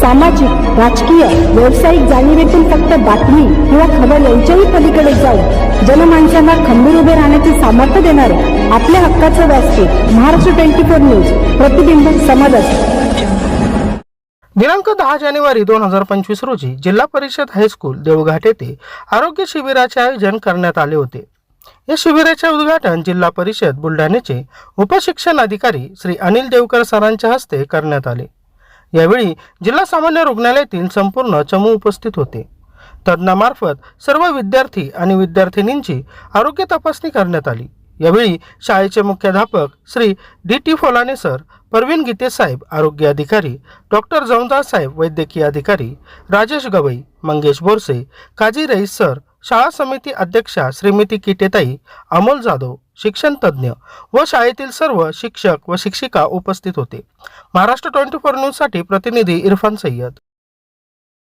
सामाजिक राजकीय व्यावसायिक जाणीवेतून फक्त बातमी किंवा खबर यांच्याही पलीकडे जाऊन जनमानसांना खंबीर उभे राहण्याचे सामर्थ्य देणारे आपल्या हक्काचं व्यासपीठ महाराष्ट्र ट्वेंटी फोर न्यूज प्रतिबिंब समाजात दिनांक दहा जानेवारी दोन हजार पंचवीस रोजी जिल्हा परिषद हायस्कूल देवघाट येथे आरोग्य शिबिराचे आयोजन करण्यात आले होते. या शिबिराचे उद्घाटन जिल्हा परिषद बुलढाण्याचे उपशिक्षण अधिकारी श्री अनिल देवकर सरांच्या हस्ते करण्यात आले. यावेळी जिल्हा सामान्य रुग्णालयातील संपूर्ण चमू उपस्थित होते. तज्ज्ञामार्फत सर्व विद्यार्थी आणि विद्यार्थिनींची आरोग्य तपासणी करण्यात आली. यावेळी शाळेचे मुख्याध्यापक Shri D T Folane sir Parveen Gite साहेब आरोग्य अधिकारी डॉक्टर जौंदा साहेब वैद्यकीय अधिकारी राजेश गवई मंगेश बोरसे काजी रईस सर शाळा समिती अध्यक्षा श्रीमती किटेताई अमोल जाधव शिक्षण तज्ज्ञ व शाळेतील सर्व शिक्षक व शिक्षिका उपस्थित होते. महाराष्ट्र ट्वेंटी फोर न्यूजसाठी प्रतिनिधी इरफान सय्यद.